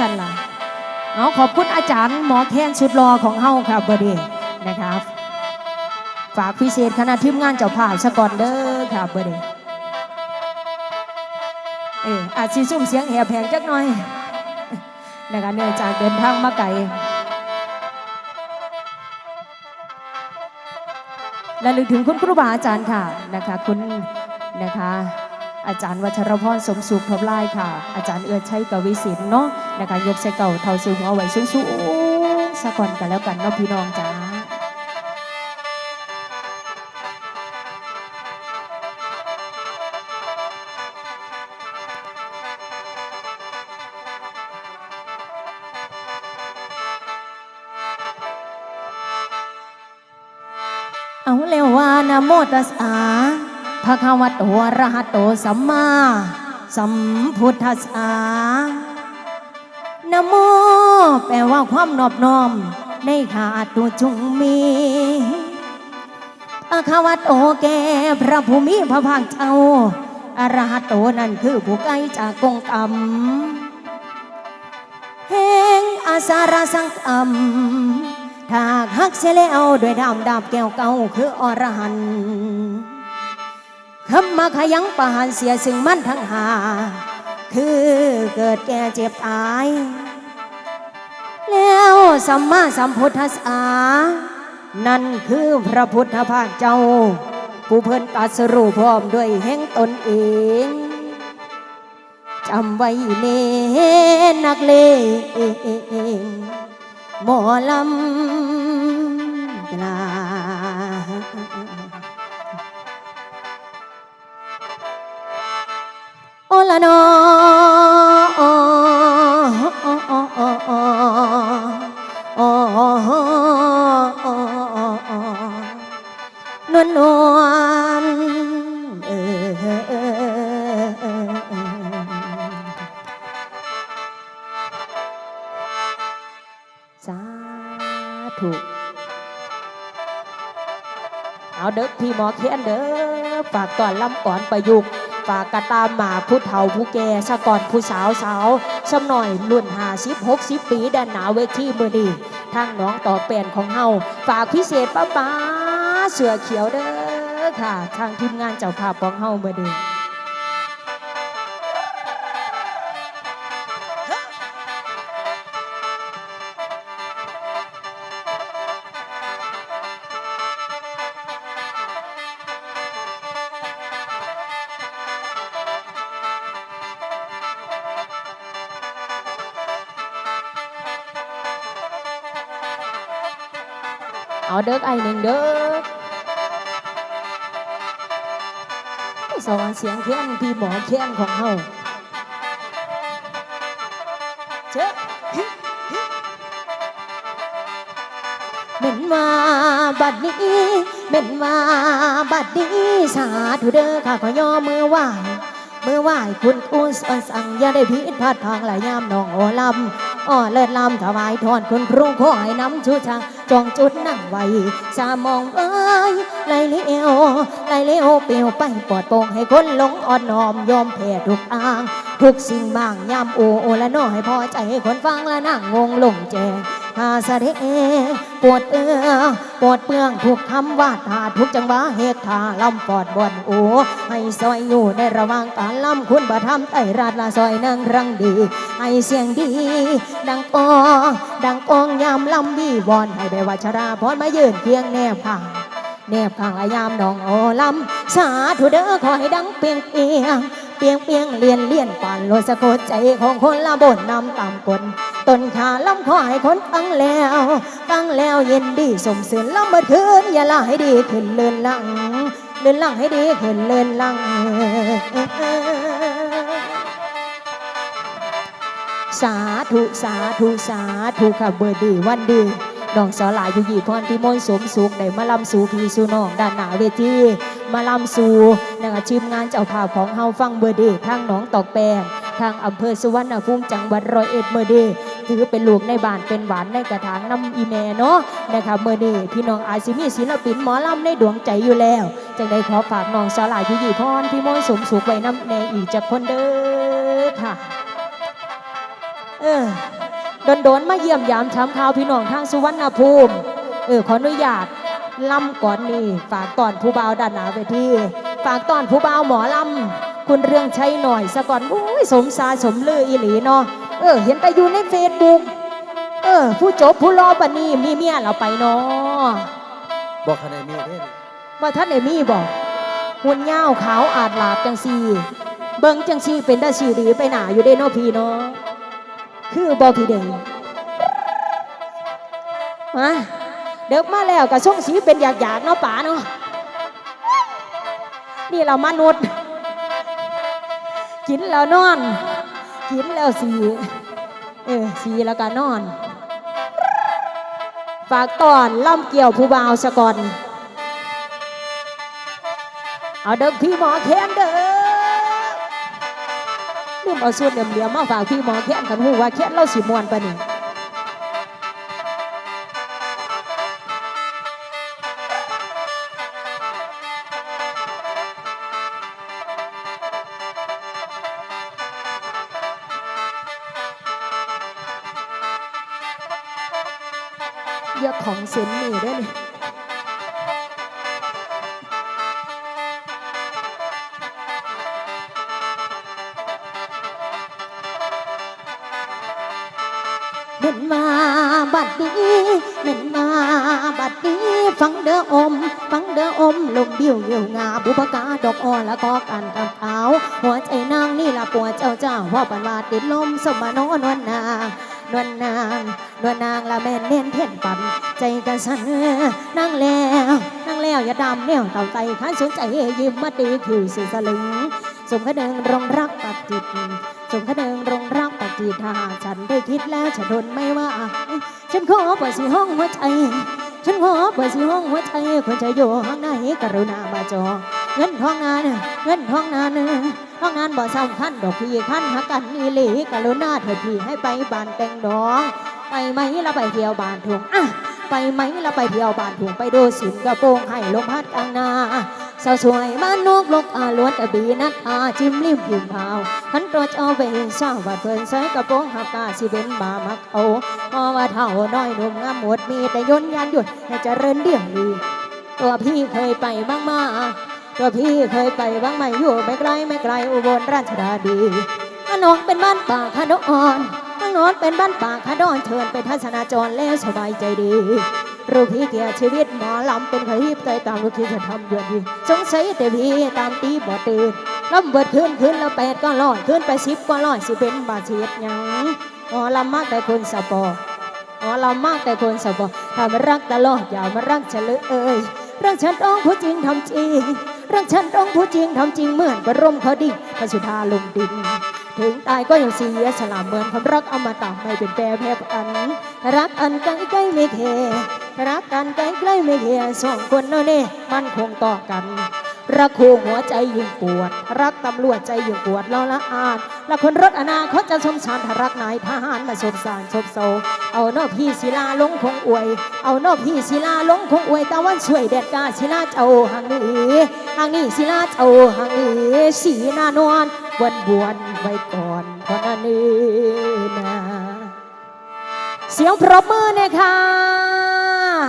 สันล่ะเอาขอบคุณอาจารย์หมอแคนสุดรอของเฮาครับเบอร์ดีนะครับ ฝากพิเศษคณะทีมงานเจ้าภาพสกอนเด้อครับเบอร์ดีเอออาจสิซุ่มเสียงแหบแหงจักหน่อยนะคะเนื่องจากเดินทางมาไกลและลึกถึงคุณครูบาอาจารย์ค่ะนะคะคุณนะคะ อาจารย์วัชรพรสมสุขทบลายค่ะ อาจารย์เอื้อชัยกวิสินเนาะนะคะยกใส่เก่าเท่าสูงเอาไว้สูงสูงๆสักก่อนกันแล้วกันเนาะพี่น้องจ้าเอาเร็วว่านะโมตัสสะภะคะวะโตอะระหะโตสัมมาสัมพุทธัสสะนะโมแปลว่าความนอบน้อมในขาตัวจงมีอาคาวัตโอแกพระภูมิพระภาคเจ้าอรหัตโตนั่นคือผู้ไกลจากกงกรรมแห่งอาสาราสังกรรมถ้าหักเสียแล้วด้วยดามดาบแก้วเก่าคืออรหันต์ คำมาขยังประหารเสียซึ่งมันทั้งหา คือเกิดแก่เจ็บตาย แล้วสัมมาสัมพุทธัสสะนั่นคือพระพุทธภาคเจ้า ผู้เพิ่นตรัดสรู้พร้อมด้วยแห่งตนเองจำไว้เนนักเลงหมอลำ โอละนออนวลนวลเอสาธุเอาเด้อพี่หมอเคียนเด้อฝากก่อนลำก่อนประยุกต์ ฝากกระตามหมาผู้เฒ่าผู้แก่สะก่อนผู้สาวสาวสำหน่อยรุ่นหาสิบหกสิบปีแดนหนาเวทีมือดีทางน้องต่อแปลนของเฮาฝากพิเศษป้าป้าเสือเขียวเด้อค่ะ ทางทีมงานเจ้าภาพของเฮามือดี เอาเด้อไอหนึ่งเด้อสอนเสียงเทียนพี่หมอเทียนของเฮาเจ้าเม่นว่าบัดนี้เม่นว่าบัดนี้สาธุเด้อข้าขอย่อมือไหว้มือไหวคุณครูสอนสั่งอย่าได้ผิดพลาดทางหลายยามน้องโอลำ อ้อเลิศลำถวายทอนคุณครูขอให้น้ำชูชางจองจุดนั่งไว้สามองเอ้ยไหลเลี้ยวไหลเลี้ยวเปลี่ยวไปปลอดโปร่งให้คนหลงอ่อนน้อมยอมแพ้ทุกอ้าง ทุกสิ่งบางยามโอโอละน้อยพอใจให้คนฟังและนั่งงงลงแจง หาสะเดปวดเอื้อปวดเปื้องทุกคำว่าทาทุกจังหวะเฮกทาลำปอดบอนโอให้ซอยอยู่ในระว่างการลำคุณประทำไตรราดละซอยนางรังดี ให้เสียงดี ดังกองดังกองยามลำบีวอนให้ไปวัชราพรมายืนเพียงแนบข้างแนบข้างละยามนองโอลำสาธุเด้อขอให้ดังเปียงเปียงเปียงเปียงเลียนเลียนปานโลสะกดใจของคนละบนนำตามกล ต้นขาลำขอให้คนฟังแล้วฟังแล้วเย็นดีสมสืนลำเบิดคืนอย่าละให้ดีขึ้นเลื่อนลังเลื่อนลังให้ดีขึ้นเลื่อนลังสาธุสาธุสาธุค่ะเบอร์ดีวันดีน้องสาวหลายอยู่ยี่พรพิมลสมสุขได้มาลำสู่พี่สู่น้องด้านหน้าเวทีมาลำสู่นะคะทีมงานเจ้าภาพของเฮาฟังเบอร์ดีทางหนองตอกแปงทางอำเภอสุวรรณภูมิจังหวัดร้อยเอ็ดเบอร์ดี ถือเป็นลูกในบ้านเป็นหวานในกระถางน้ำอีแม่เนาะนะคะเบอร์ดีพี่น้องอาจสิมีศิลปินหมอลำในดวงใจอยู่แล้วจังได้ขอฝากน้องสาวหลายอยู่ยี่พรพิมลสมสุขไว้น้ำแน่อีกจากคนเด้อค่ะ เออโดนโดนๆมาเยี่ยมยามถามข่าวพี่น้องทางสุวรรณภูมิ เออขออนุญาตล่ำก่อนนี่ฝากตอนผู้บ่าวด้านหนาเวทีฝากตอนผู้บ่าวหมอลำคุณเรื่องใช้หน่อยสะก่อนอุ้ยสมสาสมลืออีหลีเนาะ เออ เห็นแต่อยู่ในเฟซบุ๊กเออ ผู้จบผู้รอปานนี้มีเมียเราไปเนาะบอกคะแนนมีเด้นว่าท่านเอมี่บอกหุ่นยาวขาวอาดหลาบจังซีเบิงจังซีเป็นตาชีดีไปหนาอยู่เด้เนาะพี่เนาะคือบอกพี่เด้งมาเด็กมาแล้วกับช่วงสีเป็นอยากอยากๆเนาะป๋าเนาะนี่เรามนุษย์ กินแล้วนอน กินแล้วสีเออสีแล้วก็นอน ฝากตอนล่ำเกี่ยวผู้บ่าวสะก่อน เอาเดิมพี่หมอแคนเด้อลืมเอาส่วนเหลี่ยมๆมาฝากพี่หมอแคนกันหูว่าแคนเราสีมวนปะนี่ ยอะของเซนนี่เด้อนี่เม่นมาบัดนี้เม่นมาบัดนี้ฟังเด้ออม ฟังเด้ออมลมบิ้วเหี่ยวงาบุพกาดอกอ่อนแล้วก็การทำขาหัวใจนางนี่ละปวดเจ้าเจ้าว่าปันวาดติดลมสมานอนวลนาง นวลนางนวลนางละแม่นเน้นเพ่นปั่นใจกันสันนั่งแล้วนั่งแล้วอย่าดำแนวเต่าใจข้าสนใจยิ้มมาตีคิวสิสลึงสมคเดิงรงรักปักจิตสมคเดิงรงรักปักจิตถ้าฉันได้คิดแล้วฉันทนไม่ว่า ฉันขอเปิดสีห้องหัวใจ ฉันขอเปิดสีห้องหัวใจควรจะอยู่ห้องไหนกรุณามาจองเงินทองนานเงินทองนาน ห้องานบ่สำคัญดอกพี่ขั้นหักกันนี่หลีกรุณาเถิดพี่ให้ไปบ้านแต่งดอง ไปไหมละไปเที่ยวบ้านถุงอะไปไหมละไปเที่ยวบ้านถุงไปดูสินกระโปรงให้ลมพัดกลางนาสาวสวยมานกลกอาล้วนต่บีนัดอาจิ้มลิมพิมพาวขันตัวเจ้าเวสาววัดเพิ่นใส่กระโปรงหับกาสิเป็นบามักเอาพอว่าเท่าน้อยหนุ่มงามหมดมีแต่ยนยานหยุดให้เจริญเดี่ยงดีตัวพี่เคยไปบ้างมา ตัวพี่เคยไปบ้างไหมอยู่ไม่ไกลไม่ไกลอุบลราชธานีอันองเป็นบ้านป่าคาดอนน้อนอนเป็นบ้านป่าคาดอนเชิญไปทัศนาจรแล้วสบายใจดีรูปพี่เกียชีวิตหมอลำเป็นใครที่ใจตามลูกที่จะทำเดือนดีสงสัยแต่พี่ตามตีบ่ตื่นลำเบิดขึ้นขึ้นแล้วแปดก็ร้อยขึ้นไปสิบก็ร้อยสิเป็นบาเสียดยังหมอลำมากแต่คนสะปอหมอลำมากแต่คนสะปอถ้ามารักตลอดอย่ามารักเฉลยเอ่ยรักฉันต้องผู้จริงทำจริง รักฉันต้องผู้จริงทำจริงเหมือนบรมคดีพระสุธาลงดิน ถึงตายก็ยังเสียสละเหมือนความรักอมตะไม่เป็นแปรแพรอัน รักอันใกล้ใกล้ไม่เคร์รักกันใกล้ใกล้ไม่เคร์สองคนนั่นเองมันคงต่อกัน รักคู่หัวใจยิ่งปวด รักตำรวจใจยิ่งปวดเราละอาดและคนรถอนาคตจะสมสารถ้ารักนายทหารมาสมสารสมโซ เอานอกพี่ศิลาลงคงอวย เอานอกพี่ศิลาลงคงอวยตะวันสวยแดดกาศิลาเจ้าหางนี้หางนี้ศิลาเจ้าหางนี้สีหน้านวลบวนบวนไว้ก่อนเพราะนั้นนี่นะเสียงปรบมือนะคะ